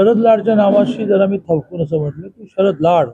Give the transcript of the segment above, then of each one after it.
शरद लाडच्या नावाशी जरा मी थवकून असं म्हटलं की शरद लाड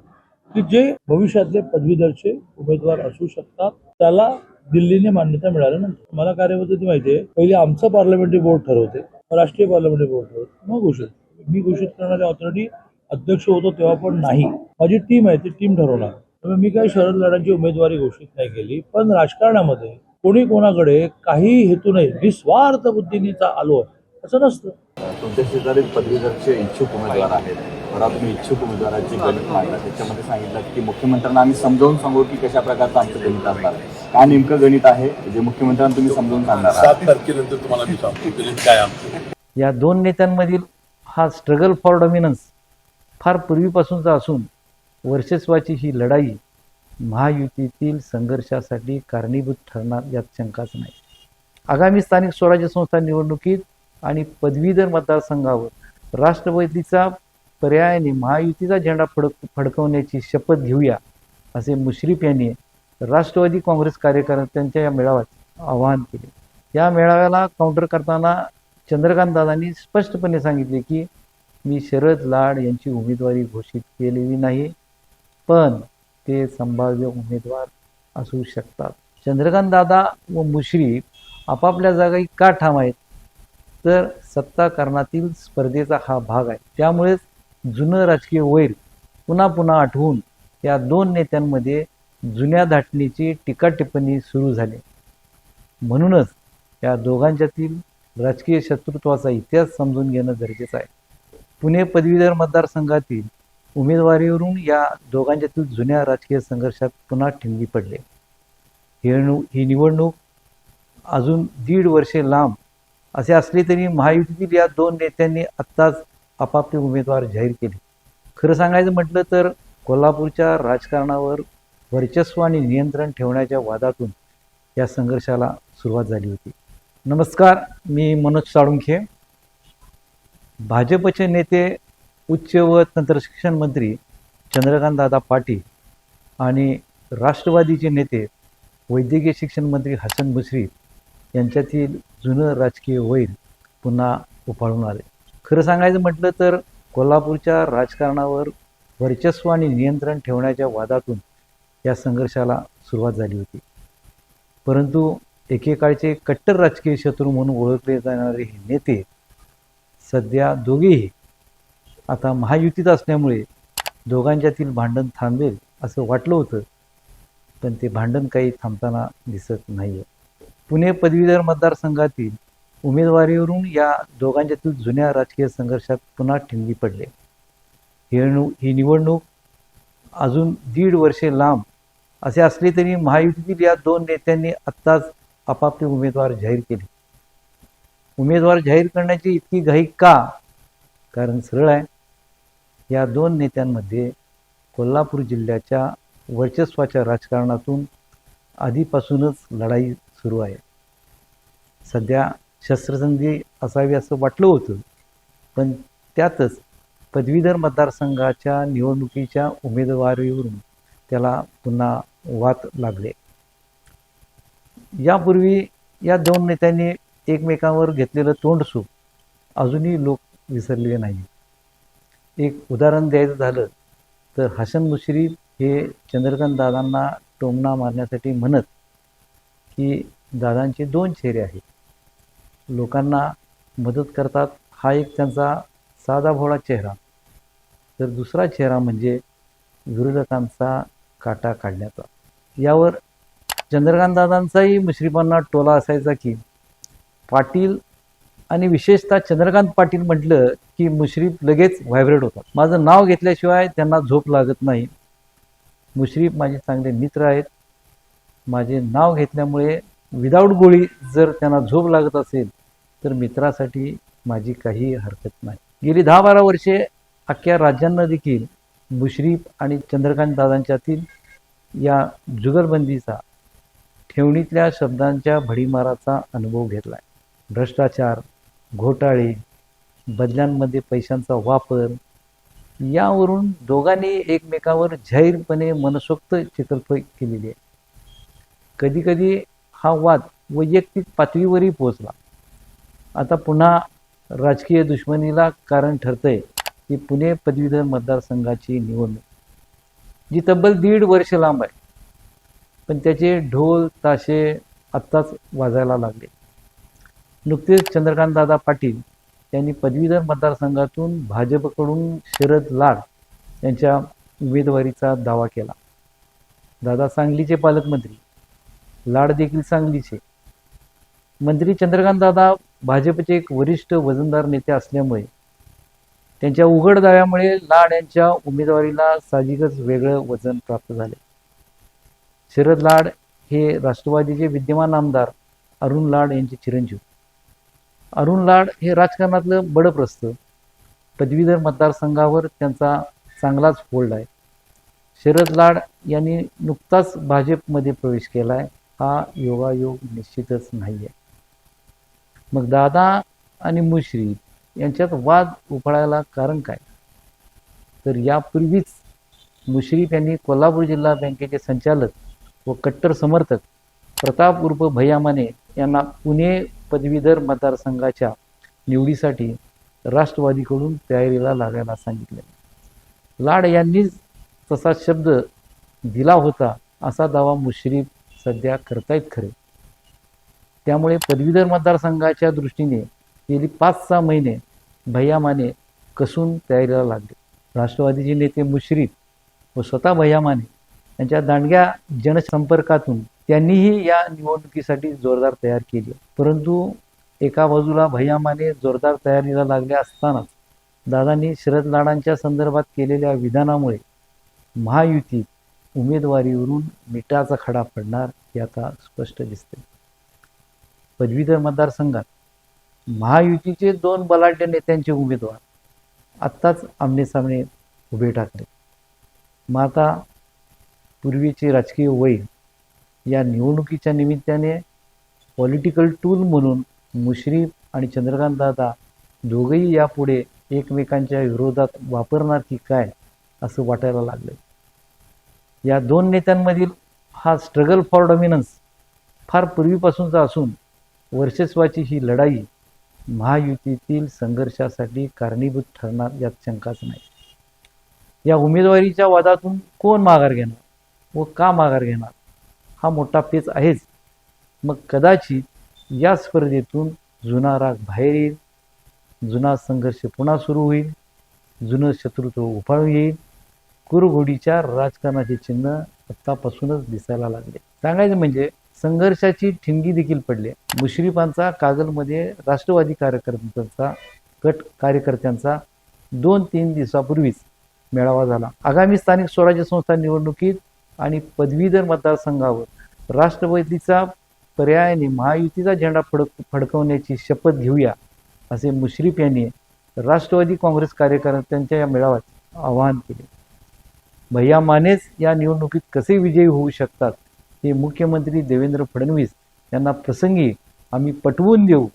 की जे भविष्यातले पदवीधरचे उमेदवार असू शकतात त्याला दिल्लीने मान्यता मिळाल्यानंतर मला कार्यपद्धती माहिती आहे? पहिले आमचं पार्लमेंटरी बोर्ड ठरवते राष्ट्रीय पार्लमेंटरी बोर्ड ठरवते. मग घोषित. मी घोषित करणारी ऑथॉरिटी अध्यक्ष होतो तेव्हा पण नाही. माझी टीम आहे ती टीम ठरवणार. त्यामुळे मी काही शरद लाडांची उमेदवारी घोषित नाही केली. पण राजकारणामध्ये कोणी कोणाकडे काही हेतू नाही निस्वार्थ बुद्धीनीचा आलो असं नसतं. तुमच्या शेजारी पदवीधरचे इच्छुक उमेदवार आहेत बरा तुम्ही इच्छुक उमेदवाराची गणित मांडला त्याच्यामध्ये सांगितलं की मुख्यमंत्र्यांना आम्ही समजावून सांगू की कशा प्रकारचं आमचं गणित असणार आहे. काय नेमकं गणित आहे जे मुख्यमंत्र्यांना तुम्ही समजावून सांगणार आहात? सात तारखेनंतर तुम्हाला मी सांगतो गणित काय आमचं. या दोन नेत्यांमधील हा स्ट्रगल फॉर डॉमिनन्स फार पूर्वीपासूनचा असून वर्चस्वाची ही लढाई महायुतीतील संघर्षासाठी कारणीभूत ठरणार यात शंकाच नाही. आगामी स्थानिक स्वराज्य संस्था निवडणुकीत आणि पदवीधर मतदारसंघावर राष्ट्रवादीचा पर्यायाने महायुतीचा झेंडा फडक फडकवण्याची शपथ घेऊया असे मुश्रीफ यांनी राष्ट्रवादी काँग्रेस कार्यकर्त्यांच्या या मेळाव्यात आवाहन केले. या मेळाव्याला काउंटर करताना चंद्रकांत दादांनी स्पष्टपणे सांगितले की मी शरद लाड यांची उमेदवारी घोषित केलेली नाही पण ते संभाव्य उमेदवार असू शकतात. चंद्रकांत दादा व मुश्रीफ आपापल्या जागा का ठाम आहेत? तर सत्ताकरणातील स्पर्धेचा हा भाग आहे. त्यामुळेच जुनं राजकीय वैर पुन्हा पुन्हा आठवून या दोन नेत्यांमध्ये जुन्या धाटणीची टीका टिप्पणी सुरू झाली. म्हणूनच या दोघांच्यातील राजकीय शत्रुत्वाचा इतिहास समजून घेणं गरजेचं आहे. पुणे पदवीधर मतदारसंघातील उमेदवारीवरून या दोघांच्यातील जुन्या राजकीय संघर्षात पुन्हा ठिणगी पडले. हे ही निवडणूक अजून दीड वर्षे लांब असे असले तरी महायुतीतील या दोन नेत्यांनी आत्ताच आपापले उमेदवार जाहीर केले. खरं सांगायचं म्हटलं तर कोल्हापूरच्या राजकारणावर वर्चस्व आणि नियंत्रण ठेवण्याच्या वादातून या संघर्षाला सुरुवात झाली होती. नमस्कार मी मनोज साळुंखे. भाजपचे नेते उच्च व तंत्रशिक्षण मंत्री चंद्रकांतदादा पाटील आणि राष्ट्रवादीचे नेते वैद्यकीय शिक्षण मंत्री हसन मुश्रीफ यांच्यातील जुनं राजकीय वैर पुन्हा उफाळून आले. खरं सांगायचं म्हटलं तर कोल्हापूरच्या राजकारणावर वर्चस्व आणि नियंत्रण ठेवण्याच्या वादातून या संघर्षाला सुरुवात झाली होती. परंतु एकेकाळचे कट्टर राजकीय शत्रू म्हणून ओळखले जाणारे हे नेते सध्या दोघेही आता महायुतीत असल्यामुळे दोघांच्यातील भांडण थांबेल असं वाटलं होतं पण ते भांडण काही थांबताना दिसत नाही आहे पुणे पदवीधर मतदारसंघातील उमेदवारीवरून या दोघांच्यातील जुन्या राजकीय संघर्षात पुन्हा ठिणगी पडले. ही ही निवडणूक अजून दीड वर्षे लांब असे असले तरी महायुतीतील या दोन नेत्यांनी आत्ताच आपापले उमेदवार जाहीर केले. उमेदवार जाहीर करण्याची इतकी घाई का? कारण सरळ आहे. या दोन नेत्यांमध्ये कोल्हापूर जिल्ह्याच्या वर्चस्वाच्या राजकारणातून आधीपासूनच लढाई सुरू आहे. सध्या शस्त्रसंधी असावी असं वाटलं होतं पण त्यातच पदवीधर मतदारसंघाच्या निवडणुकीच्या उमेदवारीवरून त्याला पुन्हा वाद लागले. यापूर्वी या दोन नेत्यांनी एकमेकांवर घेतलेलं तोंडसूप अजूनही लोक विसरलेले नाही. एक उदाहरण द्यायचं झालं तर हसन मुश्रीफ हे चंद्रकांत दादांना टोमणा मारण्यासाठी म्हणत की दादांचे दोन चेहरे आहेत. लोकांना मदत करतात हा एक त्यांचा साधा भोळा चेहरा. तर दुसरा चेहरा म्हणजे विरोधकांचा काटा काढण्याचा. यावर चंद्रकांत दादांचाही मुश्रीफांना टोला असायचा की पाटील आणि विशेषतः चंद्रकांत पाटील म्हटलं की मुश्रीफ लगेच व्हायब्रेट होतात. माझं नाव घेतल्याशिवाय त्यांना झोप लागत नाही. मुश्रीफ माझे चांगले मित्र आहेत. माझे नाव घेतल्यामुळे विदाऊट गोळी जर त्यांना झोप लागत असेल तर मित्रासाठी माझी काही हरकत नाही. गेली दहा बारा वर्षे अख्ख्या राज्यांना देखील मुश्रीफ आणि चंद्रकांत दादांच्यातील या जुगलबंदीचा ठेवणीतल्या शब्दांच्या भडीमाराचा अनुभव घेतलाय. भ्रष्टाचार घोटाळे बदल्यांमध्ये पैशांचा वापर यावरून दोघांनी एकमेकावर जाहीरपणे मनसोक्त चित्रफळ केलेली आहे. कधीकधी हा वाद वैयक्तिक पातळीवरही पोहोचला. आता पुन्हा राजकीय दुश्मनीला कारण ठरतंय की पुणे पदवीधर मतदारसंघाची निवडणूक. जी तब्बल दीड वर्ष लांब आहे. पण त्याचे ढोल ताशे आत्ताच वाजायला लागले. नुकतेच चंद्रकांतदादा पाटील यांनी पदवीधर मतदारसंघातून भाजपकडून शरद लाड यांच्या उमेदवारीचा दावा केला. दादा सांगलीचे पालकमंत्री लाड देखील सांगलीचे. मंत्री चंद्रकांत दादा भाजपचे एक वरिष्ठ वजनदार नेते असल्यामुळे त्यांच्या उघड दाव्यामुळे लाड यांच्या उमेदवारीला साहजिकच वेगळं वजन प्राप्त झाले. शरद लाड हे राष्ट्रवादीचे विद्यमान आमदार अरुण लाड यांचे चिरंजीव. अरुण लाड हे राजकारणातलं बडप्रस्त पदवीधर मतदारसंघावर त्यांचा चांगलाच फोल्ड आहे. शरद लाड यांनी नुकताच भाजपमध्ये प्रवेश केला आहे हा योगायोग निश्चितच नाही आहे मग दादा आणि मुश्री यांच्यात वाद उफाळायला कारण काय? तर यापूर्वीच मुश्रीफ यांनी कोल्हापूर जिल्हा बँकेचे संचालक व कट्टर समर्थक प्रताप उर्फ भयामाने यांना पुणे पदवीधर मतदारसंघाच्या निवडीसाठी राष्ट्रवादीकडून तयारीला लागायला सांगितले. लाड यांनीच तसा शब्द दिला होता असा दावा मुश्रीफ सध्या करतायत खरे. त्यामुळे पदवीधर मतदारसंघाच्या दृष्टीने गेली पाच सहा महिने भैया माने कसून तयारीला लागले. राष्ट्रवादीचे नेते मुश्रीफ व स्वतः भैया माने यांच्या दांडग्या जनसंपर्कातून त्यांनीही या निवडणुकीसाठी जोरदार तयार केली. परंतु एका बाजूला भैया माने जोरदार तयारीला लागले असतानाच दादांनी शरद लाडांच्या संदर्भात केलेल्या विधानामुळे महायुतीत उमेदवारीवरून मिठाचा खडा पडणार हे आता स्पष्ट दिसते पदवीधर मतदारसंघात महायुतीचे दोन बलाढ्य नेत्यांचे उमेदवार आत्ताच आमनेसामने उभे टाकले मग आता पूर्वीचे राजकीय वय या निवडणुकीच्या निमित्ताने पॉलिटिकल टूल म्हणून मुश्रीफ आणि चंद्रकांत दादा दोघंही यापुढे एकमेकांच्या विरोधात वापरणार की काय असं वाटायला लागलं या दोन नेत्यांमधील हा स्ट्रगल फॉर डॉमिनन्स फार पूर्वीपासूनचा असून वर्चस्वाची ही लढाई महायुतीतील संघर्षासाठी कारणीभूत ठरणार यात शंकाच नाही. या उमेदवारीच्या वादातून कोण माघार घेणार व का माघार घेणार हा मोठा पेच आहेच. मग कदाचित या स्पर्धेतून जुना राग बाहेर येईल जुना संघर्ष पुन्हा सुरू होईल जुनं शत्रुत्व उफाळून येईल कुरघोडीच्या राजकारणाचे चिन्ह आत्तापासूनच दिसायला लागले. सांगायचं म्हणजे संघर्षाची ठिणगी देखील पडली. मुश्रीफांचा कागलमध्ये राष्ट्रवादी कार्यकर्त्यांचा गट कार्यकर्त्यांचा दोन तीन दिवसापूर्वीच मेळावा झाला. आगामी स्थानिक स्वराज्य संस्था निवडणुकीत आणि पदवीधर मतदारसंघावर राष्ट्रवादीचा पर्यायाने महायुतीचा झेंडा फडक फडकवण्याची शपथ घेऊया असे मुश्रीफ यांनी राष्ट्रवादी काँग्रेस कार्यकर्त्यांच्या या मेळाव्यात आवाहन केले. भैया मानेच या निवडणुकीत कसे विजयी होऊ शकतात हे मुख्यमंत्री देवेंद्र फडणवीस यांना प्रसंगी आम्ही पटवून देऊ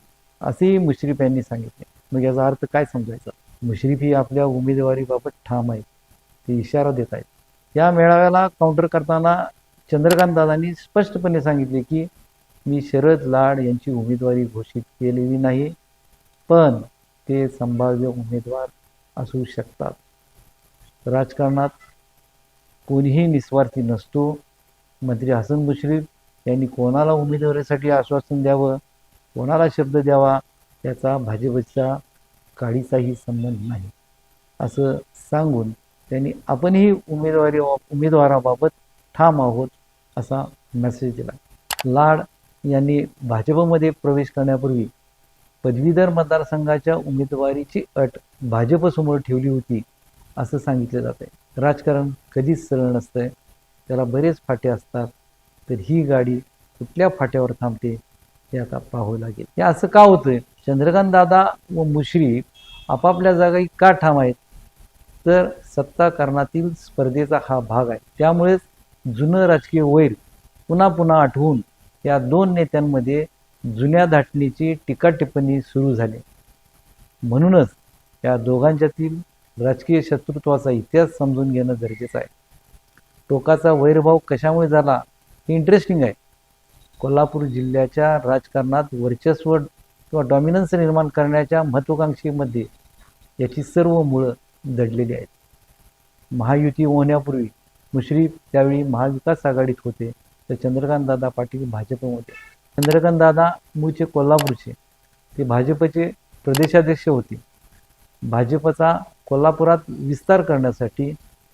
असेही मुश्रीफ यांनी सांगितले. मग याचा अर्थ काय समजायचा? मुश्रीफ ही आपल्या उमेदवारीबाबत ठाम आहेत ते इशारा देत आहेत. या मेळाव्याला काउंटर करताना चंद्रकांत दादांनी स्पष्टपणे सांगितले की मी शरद लाड यांची उमेदवारी घोषित केलेली नाही पण ते संभाव्य उमेदवार असू शकतात. राजकारणात कोणीही निस्वार्थी नसतो. मंत्री हसन मुश्रीफ यांनी कोणाला उमेदवारीसाठी आश्वासन द्यावं? कोणाला शब्द द्यावा? याचा भाजपचा काळीचाही संबंध नाही. असं सांगून त्यांनी आपणही उमेदवारी उमेदवाराबाबत ठाम आहोत असा मेसेज दिला. लाड यांनी भाजपमध्ये प्रवेश करण्यापूर्वी पदवीधर मतदारसंघाच्या उमेदवारीची अट भाजपसमोर ठेवली होती असं सांगितलं जात आहे राजकारण कधीच सरळ नसतंय. त्याला बरेच फाटे असतात. तर ही गाडी कुठल्या फाट्यावर थांबते हे आता पाहावं लागेल. हे असं का होतंय? चंद्रकांत दादा व मुश्रीफ आपापल्या जागाही का ठाम आहेत? तर सत्ताकरणातील स्पर्धेचा हा भाग आहे. त्यामुळेच जुनं राजकीय वैर पुन्हा पुन्हा आठवून या दोन नेत्यांमध्ये जुन्या धाटणीची टीका टिप्पणी सुरू झाली. म्हणूनच या दोघांच्यातील राजकीय शत्रुत्वाचा इतिहास समजून घेणं गरजेचं आहे. टोकाचा वैरभाव कशामुळे झाला हे इंटरेस्टिंग आहे. कोल्हापूर जिल्ह्याच्या राजकारणात वर्चस्व किंवा डॉमिनन्स निर्माण करण्याच्या महत्त्वाकांक्षेमध्ये याची सर्व मुळं दडलेली आहेत. महायुती होण्यापूर्वी मुश्रीफ त्यावेळी महाविकास आघाडीत होते तर चंद्रकांत दादा पाटील भाजपमध्ये. चंद्रकांत दादा मूळचे कोल्हापूरचे ते भाजपचे प्रदेशाध्यक्ष होते. भाजपचा कोल्हापुरात विस्तार करण्यासाठी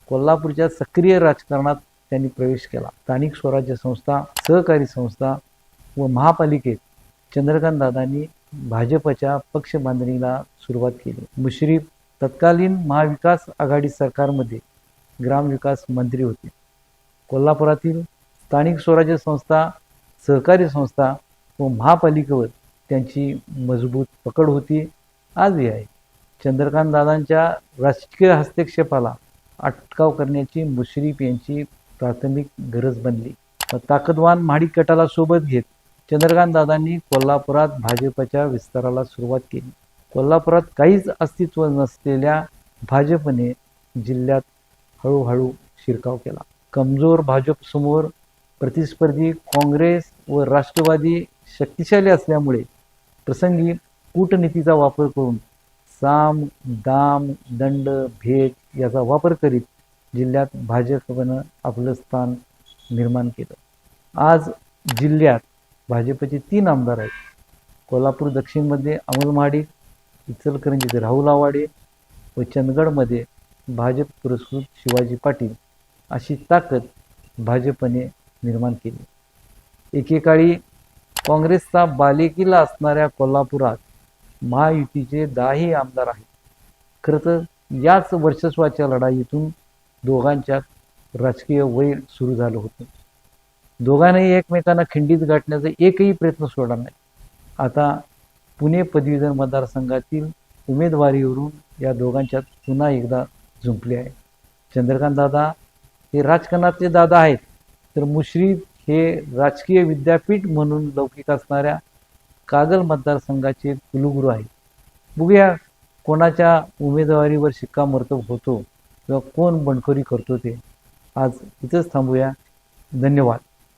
कोल्हापूरच्या सक्रिय राजकारणात त्यांनी प्रवेश केला. स्थानिक स्वराज्य संस्था सहकारी संस्था व महापालिकेत चंद्रकांत दादांनी भाजपच्या पक्ष बांधणीला सुरुवात केली. मुश्रीफ तत्कालीन महाविकास आघाडी सरकारमध्ये ग्रामविकास मंत्री होते. कोल्हापुरातील स्थानिक स्वराज्य संस्था सहकारी संस्था व महापालिकेवर त्यांची मजबूत पकड होती. आजही आहे. चंद्रकांत दादांच्या राजकीय हस्तक्षेपाला अटकाव करण्याची मुश्रीफ यांची प्राथमिक गरज बनली. ताकदवान महाडिक गटाला सोबत घेत चंद्रकांत दादांनी कोल्हापुरात भाजपच्या विस्ताराला सुरुवात केली. कोल्हापुरात काहीच अस्तित्व नसलेल्या भाजपने जिल्ह्यात हळूहळू शिरकाव केला. कमजोर भाजपसमोर प्रतिस्पर्धी काँग्रेस व राष्ट्रवादी शक्तिशाली असल्यामुळे प्रसंगी कूटनीतीचा वापर करून साम दाम दंड भेट याचा वापर करीत जिल्ह्यात भाजपनं आपलं स्थान निर्माण केलं. आज जिल्ह्यात भाजपचे तीन आमदार आहेत. कोल्हापूर दक्षिणमध्ये अमोल महाडिक इचलकरंजीचे राहुल आवाडे व चंदगडमध्ये भाजप पुरस्कृत शिवाजी पाटील अशी ताकद भाजपने निर्माण केली. एकेकाळी काँग्रेसचा बालेकिल्ला असणाऱ्या कोल्हापुरात महायुतीचे दहाही आमदार आहेत. खरं तर याच वर्चस्वाच्या लढाईतून दोघांच्या राजकीय वैर सुरू झालं होतं. दोघांनाही एकमेकांना खिंडीत गाठण्याचा एकही प्रयत्न सोडला नाही. आता पुणे पदवीधर मतदारसंघातील उमेदवारीवरून या दोघांच्यात पुन्हा एकदा झुंपले आहे. चंद्रकांत दादा हे राजकारणातले दादा आहेत तर मुश्रीफ हे राजकीय विद्यापीठ म्हणून लौकिक असणाऱ्या कागल मतदारसंघाचे कुलगुरू आहेत. बघूया कोणाच्या उमेदवारीवर शिक्कामोर्तब होतो किंवा कोण बंडखोरी करतो ते. आज इथंच थांबूया. धन्यवाद.